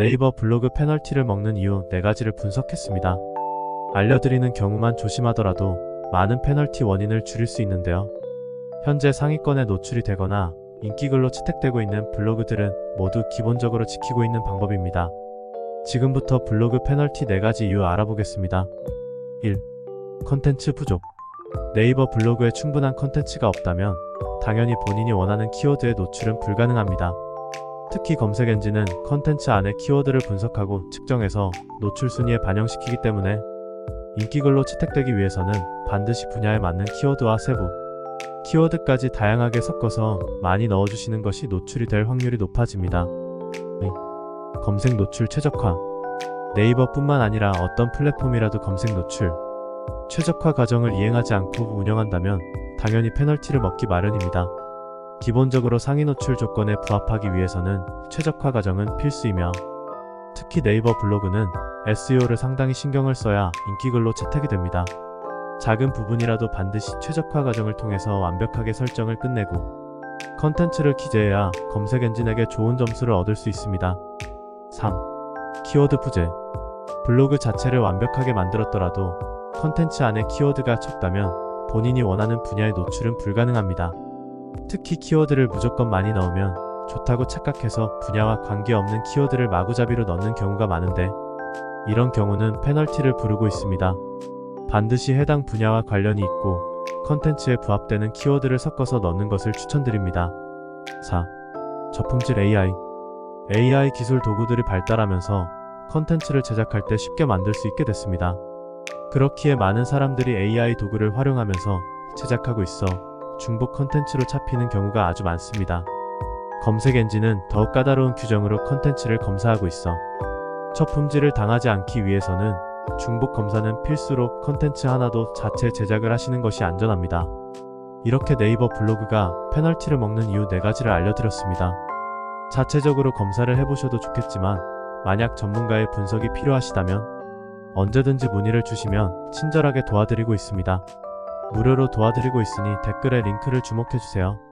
네이버 블로그 페널티를 먹는 이유 4가지를 분석했습니다. 알려드리는 경우만 조심하더라도 많은 페널티 원인을 줄일 수 있는데요. 현재 상위권에 노출이 되거나 인기글로 채택되고 있는 블로그들은 모두 기본적으로 지키고 있는 방법입니다. 지금부터 블로그 페널티 4가지 이유 알아보겠습니다. 1. 컨텐츠 부족. 네이버 블로그에 충분한 컨텐츠가 없다면 당연히 본인이 원하는 키워드의 노출은 불가능합니다. 특히 검색 엔진은 컨텐츠 안에 키워드를 분석하고 측정해서 노출 순위에 반영시키기 때문에 인기글로 채택되기 위해서는 반드시 분야에 맞는 키워드와 세부, 키워드까지 다양하게 섞어서 많이 넣어주시는 것이 노출이 될 확률이 높아집니다. 네. 검색 노출 최적화. 네이버뿐만 아니라 어떤 플랫폼이라도 검색 노출, 최적화 과정을 이행하지 않고 운영한다면 당연히 페널티를 먹기 마련입니다. 기본적으로 상위 노출 조건에 부합하기 위해서는 최적화 과정은 필수이며 특히 네이버 블로그는 SEO를 상당히 신경을 써야 인기글로 채택이 됩니다. 작은 부분이라도 반드시 최적화 과정을 통해서 완벽하게 설정을 끝내고 컨텐츠를 기재해야 검색 엔진에게 좋은 점수를 얻을 수 있습니다. 3. 키워드 부재. 블로그 자체를 완벽하게 만들었더라도 컨텐츠 안에 키워드가 적다면 본인이 원하는 분야의 노출은 불가능합니다. 특히 키워드를 무조건 많이 넣으면 좋다고 착각해서 분야와 관계없는 키워드를 마구잡이로 넣는 경우가 많은데 이런 경우는 페널티를 부르고 있습니다. 반드시 해당 분야와 관련이 있고 컨텐츠에 부합되는 키워드를 섞어서 넣는 것을 추천드립니다. 4. 저품질 AI AI 기술 도구들이 발달하면서 컨텐츠를 제작할 때 쉽게 만들 수 있게 됐습니다. 그렇기에 많은 사람들이 AI 도구를 활용하면서 제작하고 있어 중복 컨텐츠로 잡히는 경우가 아주 많습니다. 검색 엔진은 더욱 까다로운 규정으로 컨텐츠를 검사하고 있어 저품질을 당하지 않기 위해서는 중복 검사는 필수로 컨텐츠 하나도 자체 제작을 하시는 것이 안전합니다. 이렇게 네이버 블로그가 페널티를 먹는 이유 4가지를 알려드렸습니다. 자체적으로 검사를 해보셔도 좋겠지만 만약 전문가의 분석이 필요하시다면 언제든지 문의를 주시면 친절하게 도와드리고 있습니다. 무료로 도와드리고 있으니 댓글에 링크를 주목해주세요.